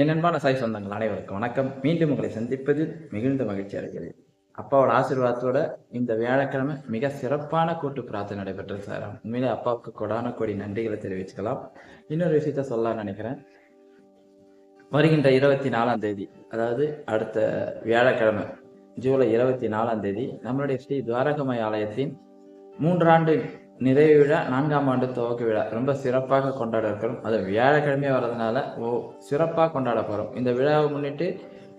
என் அன்பான சாய் சொந்தங்கள் அனைவருக்கும் வணக்கம். மீண்டும் உங்களை சந்திப்பதில் மிகுந்த மகிழ்ச்சி அடைகிறேன். அப்பாவோட ஆசீர்வாதத்தோட இந்த வியாழக்கிழமை மிக சிறப்பான கூட்டு பிரார்த்தனை நடைபெற்றது சார். உண்மையிலே அப்பாவுக்கு கொடான கொடி நன்றிகளை தெரிவிச்சுக்கலாம். இன்னொரு விஷயத்த சொல்லலாம்னு நினைக்கிறேன். வருகின்ற இருபத்தி நாலாம் தேதி அதாவது அடுத்த வியாழக்கிழமை ஜூலை இருபத்தி நாலாம் தேதி நம்மளுடைய ஸ்ரீ துவாரகமய ஆலயத்தின் மூன்றாண்டு நிறைவு விழா நான்காம் ஆண்டு துவக்க விழா. ரொம்ப சிறப்பாக கொண்டாட இருக்கிறோம். அது வியாழக்கிழமையே வர்றதுனால ஓ சிறப்பாக கொண்டாட போகிறோம் இந்த விழாவை முன்னிட்டு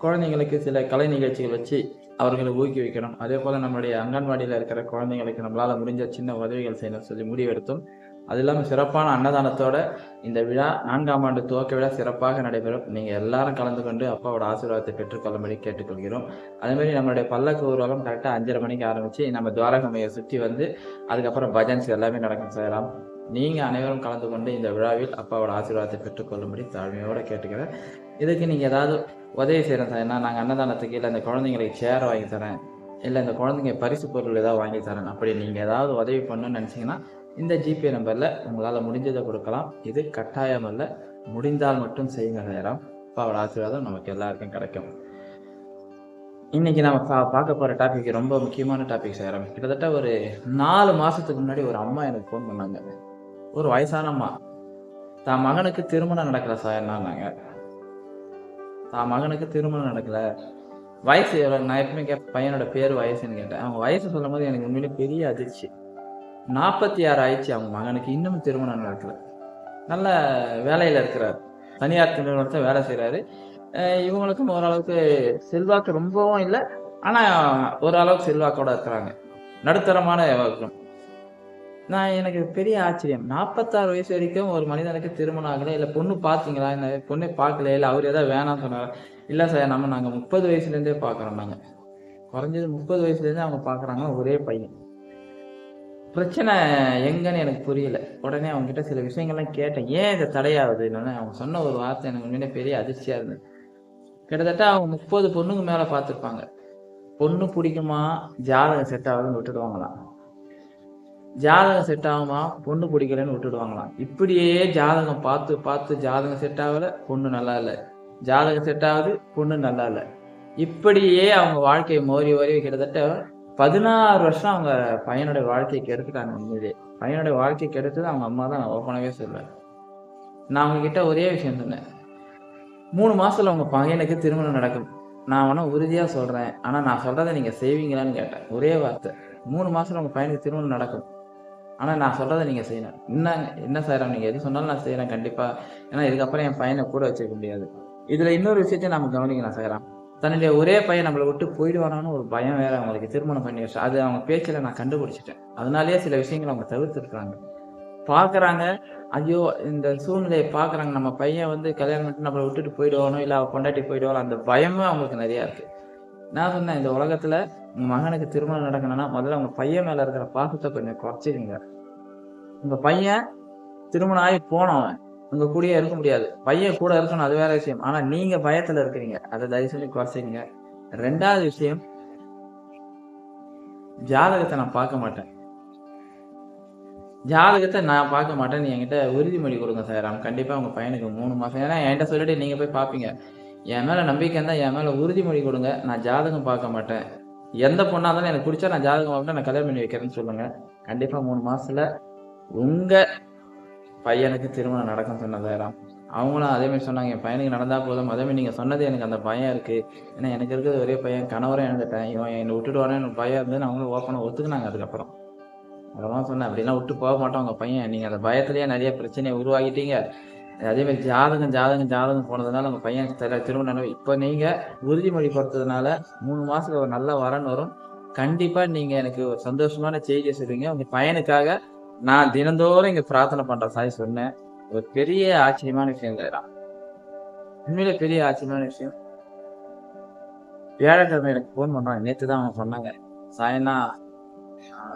குழந்தைங்களுக்கு சில கலை நிகழ்ச்சிகள் வச்சு அவர்களை ஊக்குவிக்கணும் அதே போல் நம்மளுடைய அங்கன்வாடியில் இருக்கிற குழந்தைங்களுக்கு நம்மளால் முடிஞ்ச சின்ன உதவிகள் செய்யணும் சொல்லி முடிவெடுத்தோம். அது இல்லாமல் சிறப்பான அன்னதானத்தோட இந்த விழா நான்காம் ஆண்டு துவக்க விழா சிறப்பாக நடைபெறும். நீங்கள் எல்லாரும் கலந்து கொண்டு அப்பாவோட ஆசீர்வாதத்தை பெற்றுக்கொள்ளும்படி கேட்டுக்கொள்கிறோம். அதேமாதிரி நம்மளுடைய பல்லக்கு ஊர்வலம் கரெக்டாக அஞ்சரை மணிக்கு ஆரம்பித்து நம்ம துவாரகமையை சுற்றி வந்து அதுக்கப்புறம் பஜன்ஸ் எல்லாமே நடக்கும் செய்யலாம் நீங்கள் அனைவரும் கலந்து கொண்டு இந்த விழாவில் அப்பாவோட ஆசீர்வாதத்தை பெற்றுக்கொள்ளும்படி தாழ்மையோடு கேட்டுக்கிறேன். இதுக்கு நீங்கள் ஏதாவது உதவி செய்கிறேன் சார். ஏன்னா நாங்கள் அன்னதானத்துக்கு இல்லை இந்த குழந்தைங்களுக்கு சேர் வாங்கி தரேன். இல்லை இந்த குழந்தைங்க பரிசு பொருள் ஏதாவது வாங்கி தரேன். அப்படி நீங்கள் ஏதாவது உதவி பண்ணணும்னு நினச்சிங்கன்னா இந்த ஜிபே நம்பரில் உங்களால் முடிஞ்சதை கொடுக்கலாம். இது கட்டாயம் அல்ல. முடிந்தால் மட்டும் செய்யுங்க நேரம் அப்பாவோட ஆசீர்வாதம் நமக்கு எல்லாருக்கும் கிடைக்கும். இன்னைக்கு நம்ம பா பார்க்க போகிற டாபிக் ரொம்ப முக்கியமான டாபிக் சேரம் கிட்டத்தட்ட ஒரு நாலு மாதத்துக்கு முன்னாடி ஒரு அம்மா எனக்கு ஃபோன் பண்ணாங்க. ஒரு வயசான அம்மா. தான் மகனுக்கு திருமணம் நடக்கல சார் என்னாங்க தான் மகனுக்கு திருமணம் நடக்கலை. வயசு எவ்வளோ நான் எப்பவுமே கேட்பேன் பையனோட பேர் வயசுன்னு கேட்டேன். அவங்க வயசு சொல்லும் போது எனக்கு உண்மையிலே பெரிய அதிர்ச்சி. நாற்பத்தி ஆறு ஆயிடுச்சு அவங்க மகனுக்கு. இன்னும் திருமணம் நடக்கல. நல்ல வேலையில் இருக்கிறார். தனியார் நிறுவனத்தை வேலை செய்கிறாரு இவங்களுக்கும் ஓரளவுக்கு செல்வாக்கு ரொம்பவும் இல்லை. ஆனால் ஓரளவுக்கு செல்வாக்கோட இருக்கிறாங்க. நடுத்தரமான வர்க்கம் நான் எனக்கு பெரிய ஆச்சரியம். நாற்பத்தாறு வயசு வரைக்கும் ஒரு மனிதனுக்கு திருமணம் ஆகலை. இல்லை பொண்ணு பார்த்தீங்களா இந்த பொண்ணை பார்க்கல இல்லை அவர் ஏதாவது வேணாம்னு சொன்னார்? இல்லை சார் நம்ம நாங்கள் முப்பது வயசுலேருந்தே பார்க்குறோம் நாங்கள் குறைஞ்சது முப்பது வயசுலேருந்தே அவங்க பார்க்குறாங்க ஒரே பையன். பிரச்சனை எங்கன்னு எனக்கு புரியல. உடனே அவங்க கிட்ட சில விஷயங்கள்லாம் கேட்டேன். ஏன் இதை தடையாகுது? என்னன்னு அவங்க சொன்ன ஒரு வார்த்தை எனக்கு உண்மையிலே பெரிய அதிர்ச்சியாக இருந்தது. கிட்டத்தட்ட அவங்க முப்பது பொண்ணுக்கு மேலே பார்த்துருப்பாங்க. பொண்ணு பிடிக்குமா? ஜாதகம் செட் ஆகுதுன்னு விட்டுடுவாங்களாம். ஜாதகம் செட் ஆகுமா? பொண்ணு பிடிக்கலன்னு விட்டுடுவாங்களாம். இப்படியே ஜாதகம் பார்த்து பார்த்து ஜாதகம் செட் ஆகல பொண்ணு நல்லா இல்லை. ஜாதகம் செட் ஆகுது பொண்ணு நல்லா இல்லை. இப்படியே அவங்க வாழ்க்கையை மோரி ஓரி கிட்டத்தட்ட பதினாறு வருஷம் அவங்க பையனுடைய வாழ்க்கையை கெடுத்துட்டாங்க உண்மையிலே. பையனுடைய வாழ்க்கையை கெடுத்தது அவங்க அம்மா தான் நான் ஓப்பனாகவே சொல்லுவேன் நான் அவங்கக்கிட்ட ஒரே விஷயம் சொன்னேன். மூணு மாதத்தில் அவங்க பையனுக்கு திருமணம் நடக்கும். நான் வேணால் உறுதியாக சொல்கிறேன் ஆனால் நான் சொல்கிறத நீங்கள் செய்வீங்களான்னு கேட்டேன். ஒரே வார்த்தை. மூணு மாதத்தில் உங்கள் பையனுக்கு திருமணம் நடக்கும். ஆனால் நான் சொல்கிறத நீங்கள் செய்யணும். என்ன என்ன சார் நீங்கள் எது சொன்னாலும் நான் செய்கிறேன் கண்டிப்பாக ஏன்னா இதுக்கப்புறம் என் பையனை கூட வச்சுக்க முடியாது. இதில் இன்னொரு விஷயத்தையும் நம்ம கவனிக்கலாம் சார். தன்னுடைய ஒரே பையன் நம்மளை விட்டு போயிடுவானான்னு ஒரு பயம் வேற அவங்களுக்கு திருமணம் பண்ணி வச்சு அது அவங்க பேச்சில் நான் கண்டுபிடிச்சிட்டேன். அதனாலேயே சில விஷயங்கள் அவங்க தவிர்த்துருக்குறாங்க. பார்க்குறாங்க ஐயோ இந்த சூழ்நிலையை பார்க்குறாங்க. நம்ம பையன் வந்து கல்யாணம் பண்ணிட்டு நம்மளை விட்டுட்டு போயிடுவானோ இல்லை அவள் கொண்டாட்டி போயிடுவானோ அந்த பயமும் அவங்களுக்கு நிறையா இருக்குது நான் சொன்னேன் இந்த உலகத்தில் உங்கள் மகனுக்கு திருமணம் நடக்கணும்னா முதல்ல உங்கள் பையன் மேலே இருக்கிற பாசத்தை கொஞ்சம் குறைச்சிடுங்க உங்கள் பையன் திருமணம் ஆகி போனவன். உங்க கூடயே இருக்க முடியாது. பையன் கூட இருக்கணும் அது வேற விஷயம். ஆனா நீங்க பயத்துல இருக்கிறீங்க. அதை தயவு செஞ்சு குறைச்சிங்க ரெண்டாவது விஷயம் ஜாதகத்தை நான் பார்க்க மாட்டேன். ஜாதகத்தை நான் பார்க்க மாட்டேன் நீ என்கிட்ட உறுதிமொழி கொடுங்க சார். அவன் கண்டிப்பா உங்க பையனுக்கு மூணு மாசம் ஏன்னா என்கிட்ட சொல்லிட்டு நீங்க போய் பார்ப்பீங்க. என் மேல நம்பிக்கை இருந்தா என் மேல உறுதிமொழி கொடுங்க. நான் ஜாதகம் பார்க்க மாட்டேன். எந்த பொண்ணா இருந்தாலும் எனக்கு பிடிச்சா நான் ஜாதகம் பார்க்க நான் கல்யாணம் பண்ணி வைக்கிறேன்னு சொல்லுங்க. கண்டிப்பா மூணு மாசத்துல உங்க பையனுக்கு திருமணம் நடக்கும் சொன்னதாயிரம் அவங்களும் அதே மாதிரி சொன்னாங்க என் பையனுக்கு நடந்தால் போதும். அதே மாதிரி நீங்க சொன்னது எனக்கு அந்த பயம் இருக்குது ஏன்னா எனக்கு இருக்கிறது ஒரே பையன் கணவரை இழந்துட்டேன் இவன் என்னை விட்டுடுவானே எனக்கு பயம் இருந்து அவங்களும் ஓப்பனாக ஒத்துக்குனாங்க அதுக்கப்புறம். அதெல்லாம் சொன்னேன். அப்படிலாம் விட்டு போக மாட்டோம் உங்கள் பையன். நீங்கள் அந்த பயத்துலேயே நிறைய பிரச்சனையை உருவாக்கிட்டீங்க. அதேமாதிரி ஜாதகம் ஜாதகம் ஜாதகம் போனதுனால உங்கள் பையன் தெரியல திருமணம் இப்போ நீங்கள் உறுதிமொழி கொடுத்ததுனால மூணு மாதத்துக்கு ஒரு நல்ல வரன் வரும். கண்டிப்பாக நீங்கள் எனக்கு ஒரு சந்தோஷமான செய்தியை சொல்லுவீங்க. உங்கள் பையனுக்காக நான் தினந்தோறும் இங்க பிரார்த்தனை பண்ற சாய் சொன்னேன். ஒரு பெரிய ஆச்சரியமான விஷயம் தான். உண்மையில பெரிய ஆச்சரியமான விஷயம். வியாழக்கிழமை எனக்கு ஃபோன் பண்றாங்க. நேற்று தான் அவங்க சொன்னாங்க. சாயனா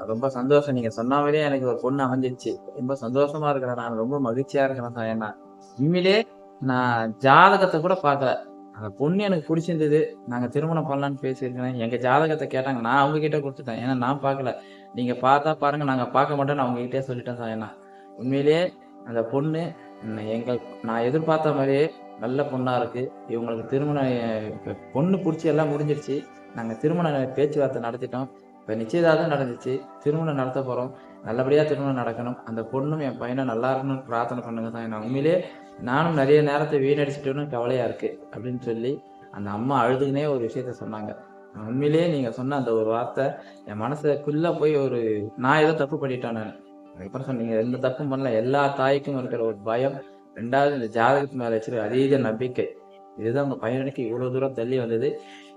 ரொம்ப சந்தோஷம். நீங்க சொன்னாவே எனக்கு ஒரு பொண்ணு அமைஞ்சிருச்சு. ரொம்ப சந்தோஷமா இருக்கிறேன். நான் ரொம்ப மகிழ்ச்சியா இருக்கிறேன் சாயனா. உண்மையிலே நான் ஜாதகத்தை கூட பார்க்கல. அந்த பொண்ணு எனக்கு பிடிச்சிருந்தது. நாங்கள் திருமணம் பண்ணலான்னு பேசியிருக்கிறேன். எங்கள் ஜாதகத்தை கேட்டாங்க. நான் அவங்க கிட்ட கொடுத்துட்டேன். ஏன்னா நான் பார்க்கல. நீங்கள் பார்த்தா பாருங்கள் நாங்கள் பார்க்க மாட்டோம்னு அவங்ககிட்டே சொல்லிட்டேன் சார் சாயனா உண்மையிலேயே அந்த பொண்ணு எங்கள் நான் எதிர்பார்த்த மாதிரியே நல்ல பொண்ணாக இருக்குது இவங்களுக்கு திருமணம் இப்போ பொண்ணு பிடிச்சி எல்லாம் முடிஞ்சிருச்சு. நாங்கள் திருமண பேச்சுவார்த்தை நடத்திட்டோம். இப்போ நிச்சயதார்த்தம் நடந்துச்சு. திருமணம் நடத்த போகிறோம் நல்லபடியாக திருமணம் நடக்கணும். அந்த பொண்ணும் என் பையனை நல்லா இருக்கணும்னு பிரார்த்தனை பண்ணுங்க தான். நான் உண்மையிலே நானும் நிறைய நேரத்தை வீணடிச்சிட்டோன்னு கவலையாக இருக்குது அப்படின்னு சொல்லி அந்த அம்மா அழுதுகினே ஒரு விஷயத்த சொன்னாங்க. உண்மையிலேயே நீங்கள் சொன்ன அந்த ஒரு வார்த்தை என் மனசுக்குள்ளே போய் ஒரு நான் ஏதோ தப்பு பண்ணிட்டேன் நான். அதுக்கப்புறம் சொன்னீங்க எந்த தப்பும் பண்ணல. எல்லா தாய்க்கும் இருக்கிற ஒரு பயம் ரெண்டாவது இந்த ஜாதகத்து மேலே வச்சிருக்க அதீத நம்பிக்கை. இதுதான் உங்கள் பையனுக்கு இவ்வளோ தூரம் தள்ளி வந்தது.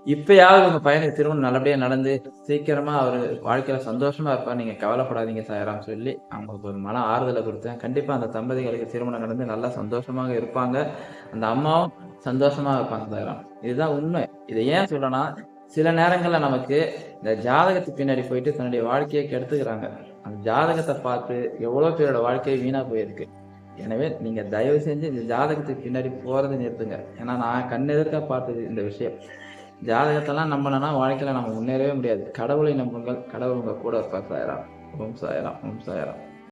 இப்பயாவது உங்க பையனுக்கு திருமணம் நல்லபடியாக நடந்து சீக்கிரமாக அவர் வாழ்க்கையில் சந்தோஷமாக இருப்பார். நீங்கள் கவலைப்படாதீங்க சாயராம் சொல்லி அவங்களுக்கு ஒரு மன ஆறுதலை கொடுத்தேன். கண்டிப்பாக அந்த தம்பதிகளுக்கு திருமணம் நடந்து நல்லா சந்தோஷமாக இருப்பாங்க. அந்த அம்மாவும் சந்தோஷமாக இருப்பாங்க சாயராம். இதுதான் உண்மை. இதை ஏன் சொல்லனா சில நேரங்களில் நமக்கு இந்த ஜாதகத்துக்கு பின்னாடி போயிட்டு தன்னுடைய வாழ்க்கையை கெடுத்துக்கிறாங்க. அந்த ஜாதகத்தை பார்த்து எவ்வளோ பேரோட வாழ்க்கையை வீணாக போயிருக்கு. எனவே நீங்கள் தயவு செஞ்சு இந்த ஜாதகத்துக்கு பின்னாடி போகிறத நிறுத்துங்க. ஏன்னா நான் கண்ணெதிர்க்க பார்த்தது இந்த விஷயம். ஜாதகத்தெல்லாம் நம்பலைன்னா வாழ்க்கையில் நம்ம முன்னேறவே முடியாது. கடவுளை நம்புங்கள். கடவுள் உங்கள் கூட இருப்பார் சாயராம். ஓம் சாயராம். ஓம் சாயராம்.